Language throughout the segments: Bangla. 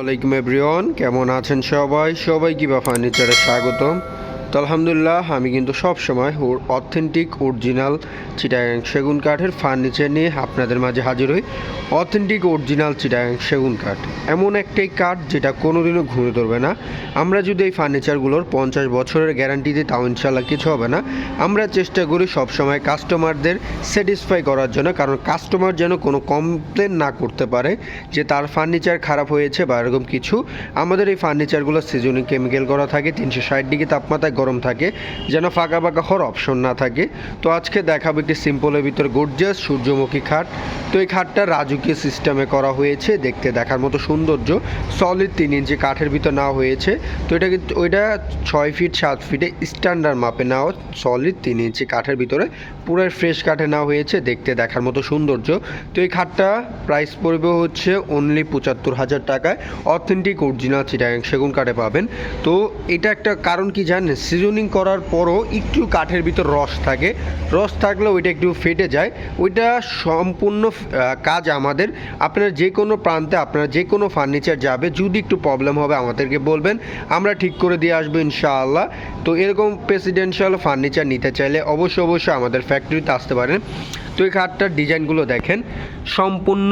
আলাইকুম এভরিওয়ান কেমন আছেন সবাই? সবাই কি বা ফার্নিচারে স্বাগতম। তো আলহামদুলিল্লাহ, আমি কিন্তু সব সময় ওর অথেন্টিক অরিজিনাল চিটাগাং সেগুন কাঠের ফার্নিচার নিয়ে আপনাদের মাঝে হাজির হই। অথেন্টিক অরিজিনাল চিটাগাং সেগুন কাঠ। এমন একটাই কাঠ যেটা কোনোদিনও ঘুরে ধরবে না। আমরা যদি এই ফার্নিচারগুলোর পঞ্চাশ বছরের গ্যারান্টি দিই, তাও ইনশাল্লাহ কিছু হবে না। আমরা চেষ্টা করি সবসময় কাস্টমারদের স্যাটিসফাই করার জন্য, কারণ কাস্টমার যেন কোনো কমপ্লেন না করতে পারে যে তার ফার্নিচার খারাপ হয়েছে বা এরকম কিছু। আমাদের এই ফার্নিচারগুলো সিজনিং কেমিক্যাল করা থাকে, তিনশো ষাট ডিগ্রি তাপমাত্রায় গরম থাকে, যেন ফাঁকা ফাঁকা হওয়ার অপশন না থাকে। তো আজকে দেখাবো একটি সিম্পলের ভিতর গর্জিয়াস সূর্যমুখী খাট। তো এই খাটটা রাজকীয় সিস্টেমে করা হয়েছে, দেখতে দেখার মতো সৌন্দর্য। সলিড তিন ইঞ্চি কাঠের ভিতর নেওয়া হয়েছে। তো এটা কিন্তু, ওইটা ছয় ফিট সাত ফিটে স্ট্যান্ডার্ড মাপে নেওয়া সলিড তিন ইঞ্চি কাঠের ভিতরে। পুরো ফ্রেশ কাঠে নেওয়া হয়েছে, দেখতে দেখার মতো সৌন্দর্য। তো এই খাটটা প্রাইস পড়বে হচ্ছে অনলি পঁচাত্তর হাজার টাকায়। অথেন্টিক অরিজিনাল চিটাগাং সেগুন কাঠে পাবেন। তো এটা একটা কারণ কি জানেন? সিজনিং করার পরও একটু কাঠের ভিতর রস থাকে। রস থাকলে ওইটা একটু ফেটে যায়। ওইটা সম্পূর্ণ কাজ আমাদের। আপনার যে কোনো প্রান্তে আপনার যে কোনো ফার্নিচার যাবে, যদি একটু প্রবলেম হবে আমাদেরকে বলবেন। আমরা ঠিক করে দিয়ে আসব ইনশাআল্লাহ। তো এরকম প্রেসিডেন্সিয়াল ফার্নিচার নিতে চাইলে অবশ্যই অবশ্যই আমাদের ফ্যাক্টরিতে আসতে পারেন। তো এই খাটটার ডিজাইনগুলো দেখেন। সম্পূর্ণ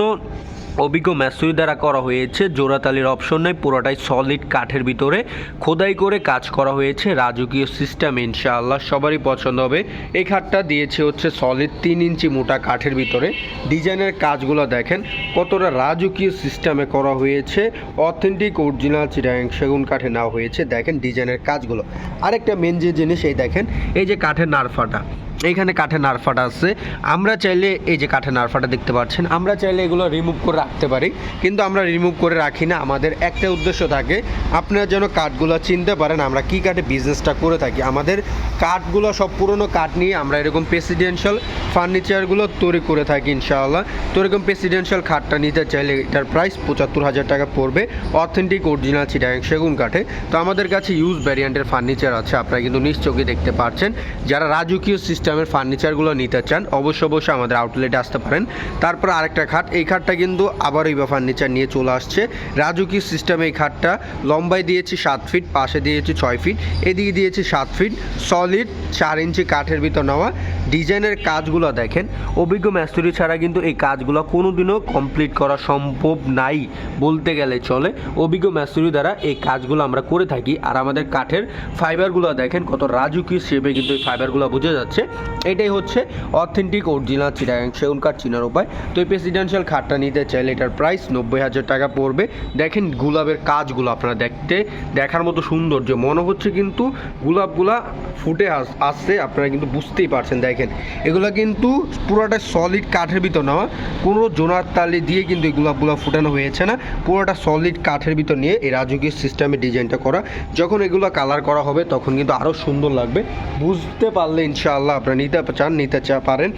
অভিজ্ঞ ম্যাসুরি দ্বারা করা হয়েছে। জোড়াতালির অপশন নেই, পুরোটাই সলিড কাঠের ভিতরে। খোদাই করে কাজ করা হয়েছে, রাজকীয় সিস্টেম ইনশাআল্লাহ সবারই পছন্দ হবে। এই খাটটা দিয়েছে হচ্ছে সলিড তিন ইঞ্চি মোটা কাঠের ভিতরে। ডিজাইনের কাজগুলো দেখেন, কতটা রাজকীয় সিস্টেমে করা হয়েছে। অথেন্টিক অরিজিনাল চিরাং সেগুন কাঠে নেওয়া হয়েছে। দেখেন ডিজাইনের কাজগুলো। আরেকটা মেন যে জিনিস, এই দেখেন, এই যে কাঠের নারফাটা। এইখানে কাঠের নারফাটা আছে। আমরা চাইলে এই যে কাঠের নারফাটা দেখতে পাচ্ছেন, আমরা চাইলে এগুলো রিমুভ করে রাখতে পারি। কিন্তু আমরা রিমুভ করে রাখি না, আমাদের একটা উদ্দেশ্য থাকে, আপনারা যেন কাঠগুলো চিনতে পারেন, আমরা কী কাঠে বিজনেসটা করে থাকি। আমাদের কাঠগুলো সব পুরনো কাঠ নিয়ে আমরা এরকম প্রেসিডেন্সিয়াল ফার্নিচারগুলো তৈরি করে থাকি, ইনশাআল্লাহ। তো এরকম প্রেসিডেন্সিয়াল খাটটা নিতে চাইলে এটার প্রাইস পঁচাত্তর হাজার টাকা পড়বে অথেন্টিক অরিজিনাল চিটাগাং সেগুন কাঠে। তো আমাদের কাছে ইউজ ভ্যারিয়েন্টের ফার্নিচার আছে, আপনারা কিন্তু নিশ্চয়ই দেখতে পাচ্ছেন। যারা রাজকীয় সিস্টেমের ফার্নিচারগুলো নিতে চান অবশ্যই অবশ্যই আমাদের আউটলেটে আসতে পারেন। তারপর আরেকটা খাট, এই খাটটা কিন্তু আবার ইবা ফার্নিচার নিয়ে চলে আসছে। রাজুকি সিস্টেমে এই খাটটা লম্বায় দিয়েছি সাত ফিট পাশে দিয়েছি ছয় ফিট এদিকে দিয়েছি সাত ফিট সলিড চার ইঞ্চি কাঠের ভিতর নেওয়া। ডিজাইনের কাজগুলো দেখেন, অভিজ্ঞ ম্যাস্তুরি ছাড়া কিন্তু এই কাজগুলো কোনোদিনও কমপ্লিট করা সম্ভব নাই বলতে গেলে চলে। অভিজ্ঞ ম্যাস্তুরি দ্বারা এই কাজগুলো আমরা করে থাকি। আর আমাদের কাঠের ফাইবারগুলো দেখেন, কত রাজুকি শেপে কিন্তু এই ফাইবারগুলো বোঝা যাচ্ছে। এটাই হচ্ছে অথেন্টিক অরিজিনাল চিটাগাং সেগুন কাঠ চিনার উপায়। তো এই প্রেসিডেন্সিয়াল খাটটা নিতে চাইলে এটার প্রাইস নব্বই হাজার টাকা পড়বে। দেখেন গোলাপের কাজগুলো আপনারা দেখতে, দেখার মতো সৌন্দর্য। মনে হচ্ছে কিন্তু গোলাপগুলা ফুটে আস- আসছে, আপনারা কিন্তু বুঝতেই পারছেন। দেখেন, এগুলো কিন্তু পুরোটা সলিড কাঠের ভিতর নেওয়া কোনো জোনার তালি দিয়ে কিন্তু এই গোলাপগুলো ফুটানো হয়েছে না। পুরোটা সলিড কাঠের ভিতর নিয়ে এই রাজকীয় সিস্টেমে ডিজাইনটা করা। যখন এগুলো কালার করা হবে, তখন কিন্তু আরও সুন্দর লাগবে। বুঝতে পারলে ইনশাআল্লাহ আপনারা নিতে চান, নিতে চা পারেন।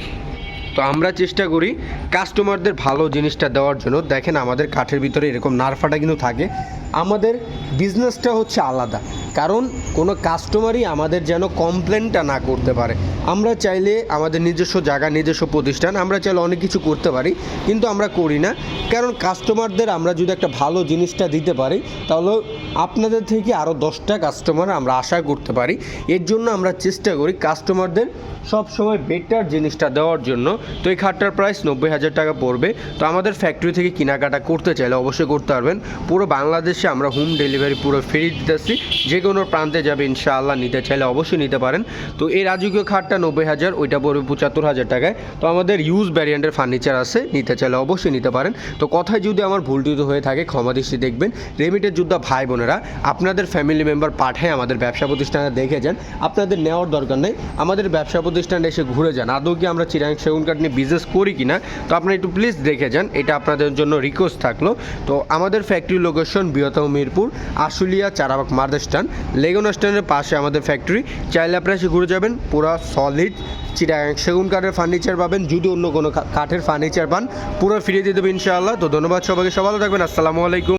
তো আমরা চেষ্টা করি কাস্টমারদের ভালো জিনিসটা দেওয়ার জন্য। দেখেন আমাদের কাঠের ভিতরে এরকম নারফাটা কিন্তু থাকে। আমাদের বিজনেসটা হচ্ছে আলাদা। কারণ কোনো কাস্টমারই আমাদের যেন কমপ্লেনটা না করতে পারে। আমরা চাইলে আমাদের নিজস্ব জায়গা, নিজস্ব প্রতিষ্ঠান, আমরা চাইলে অনেক কিছু করতে পারি, কিন্তু আমরা করি না। কারণ কাস্টমারদের আমরা যদি একটা ভালো জিনিসটা দিতে পারি, তাহলে আপনাদের থেকে আরও দশটা কাস্টমার আমরা আশা করতে পারি। এর জন্য আমরা চেষ্টা করি কাস্টমারদের সব সময় বেটার জিনিসটা দেওয়ার জন্য। তো এই খাটটার প্রাইস নব্বই হাজার টাকা পড়বে। তো আমাদের ফ্যাক্টরি থেকে কেনাকাটা করতে চাইলে অবশ্যই করতে পারবেন। পুরো বাংলাদেশে আমরা হোম ডেলিভারি পুরো ফ্রি দিতেছি। যে কোনো প্রান্তে যাবে ইনশাআল্লাহ, নিতে চাইলে অবশ্যই নিতে পারেন। তো এই রাজকীয় খাটটা নব্বই হাজার, ওইটা পড়বে পঁচাত্তর হাজার টাকায়। তো আমাদের ইউজ ভ্যারিয়েন্টের ফার্নিচার আছে, নিতে চাইলে অবশ্যই নিতে পারেন। তো কথায় যদি আমার ভুল টুল হয়ে থাকে, ক্ষমা দৃষ্টি দেখবেন। রেমিটের যোদ্ধা ভাই বোনেরা, আপনাদের ফ্যামিলি মেম্বার পাঠায় আমাদের ব্যবসা প্রতিষ্ঠানে দেখে যান। আপনাদের নেওয়ার দরকার নেই। আমাদের ব্যবসা প্রতিষ্ঠানে এসে ঘুরে যান। আদৌ কি আমরা চিরাং সেগুন কাঠ নিয়ে বিজনেস করি কি না তো আপনারা একটু প্লিজ দেখে যান। এটা আপনাদের জন্য রিকোয়েস্ট থাকল। তো আমাদের ফ্যাক্টরি লোকেশন বৃহত্তম মিরপুর, আশুলিয়া, চারাবাগ মার্দেস্টান লেগুন স্ট্যান্ডের পাশে আমাদের ফ্যাক্টরি চাইলে আপনারা ঘুরে যাবেন। পুরো সলিড চিটাগাং। সেগুন কাঠের ফার্নিচার পাবেন, যদি অন্য কোনো কাঠের ফার্নিচার পান। পুরো ফিরিয়ে দিয়ে দেবে ইনশাআল্লাহ। তো ধন্যবাদ সবাইকে। সবাই থাকবেন। আসসালামু আলাইকুম।